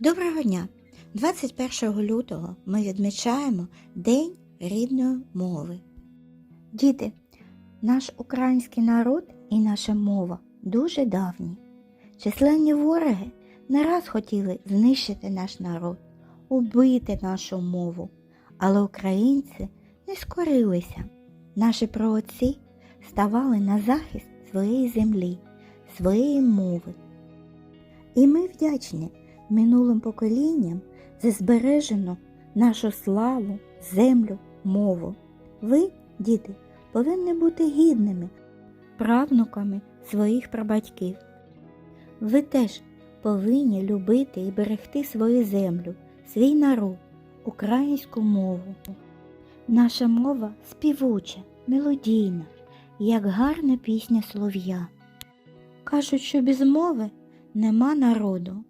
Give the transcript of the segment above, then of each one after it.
Доброго дня! 21 лютого ми відмічаємо День рідної мови. Діти, наш український народ і наша мова дуже давні. Численні вороги не раз хотіли знищити наш народ, убити нашу мову, але українці не скорилися. Наші праотці ставали на захист своєї землі, своєї мови. І ми вдячні минулим поколінням за збережену нашу славу, землю, мову. Ви, діти, повинні бути гідними правнуками своїх прабатьків. Ви теж повинні любити і берегти свою землю, свій народ, українську мову. Наша мова співуча, мелодійна, як гарна пісня солов'я. Кажуть, що без мови нема народу.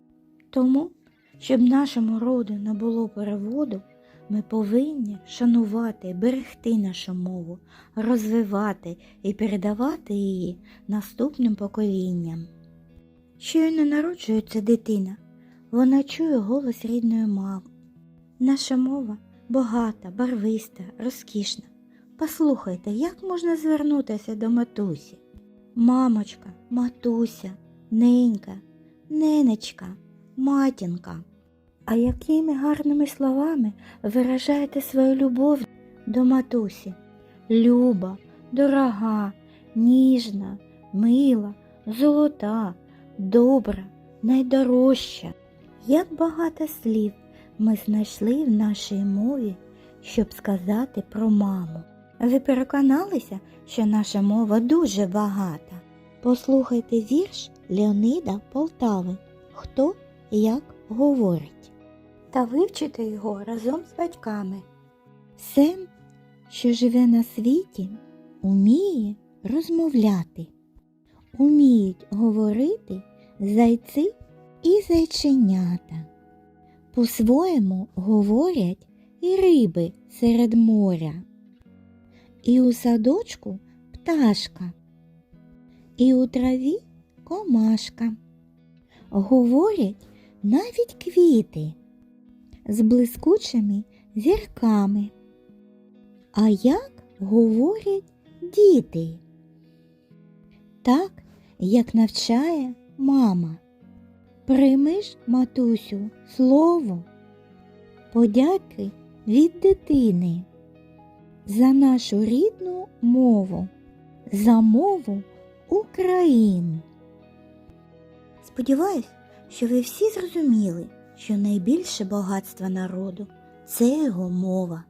Тому, щоб нашому роду не було переводу, ми повинні шанувати, берегти нашу мову, розвивати і передавати її наступним поколінням. Щойно народжується дитина, вона чує голос рідної мами. Наша мова багата, барвиста, розкішна. Послухайте, як можна звернутися до матусі? Мамочка, матуся, ненька, ненечка, матінка. А якими гарними словами виражаєте свою любов до матусі? Люба, дорога, ніжна, мила, золота, добра, найдорожча. Як багато слів ми знайшли в нашій мові, щоб сказати про маму. Ви переконалися, що наша мова дуже багата. Послухайте вірш Леонида Полтави Хто як говорить та вивчити його разом з батьками. Все, що живе на світі, уміє розмовляти, уміють говорити зайці і зайченята. По-своєму говорять і риби серед моря, і у садочку пташка, і у траві комашка. Говорять навіть квіти з блискучими зірками. А як говорять діти? Так, як навчає мама. Прийми ж, матусю, слово, подяки від дитини за нашу рідну мову, за мову України. Сподіваюсь, що ви всі зрозуміли, що найбільше багатство народу це його мова.